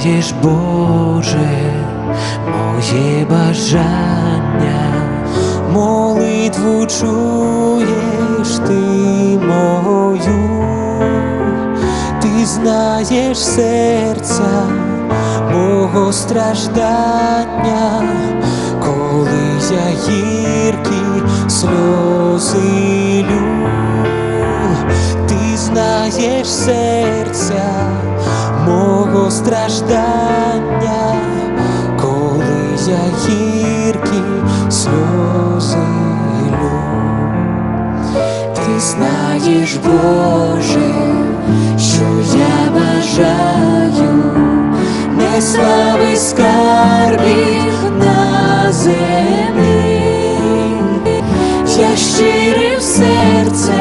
знаєш, Боже, моє бажання, молитву чуєш ти мою, ти знаєш серця мого страждання, коли я гіркі сльози лю, ти знаєш серця мого страждання, коли я гіркі сльози лю. Ти знаєш, Боже, що я бажаю, не слави скарбів на землі, я щирим серцем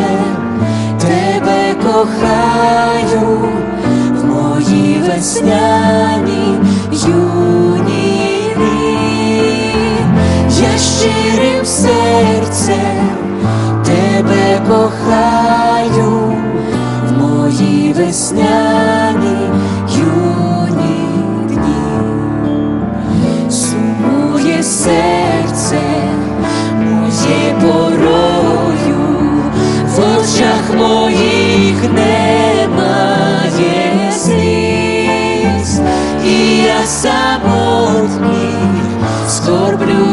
юні я щирим серцем тебе кохаю в мої весняні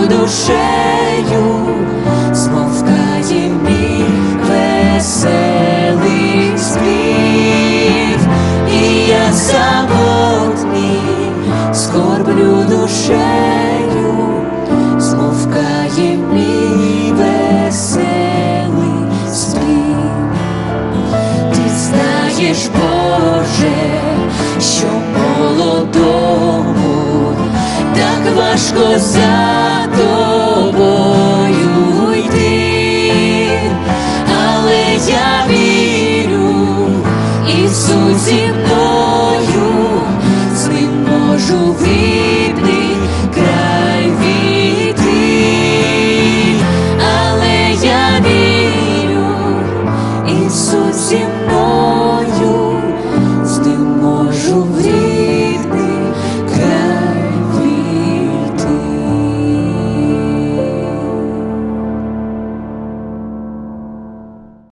душею, змовкає мій веселий спів, і я самотній скорблю душею, змовкає мій веселий спів. Ти знаєш, Боже, що молодому так важко за тобою йти, але я вірю, Ісус зі мною, з ним можу видний край війти, але я вірю, Ісус зі з ним можу.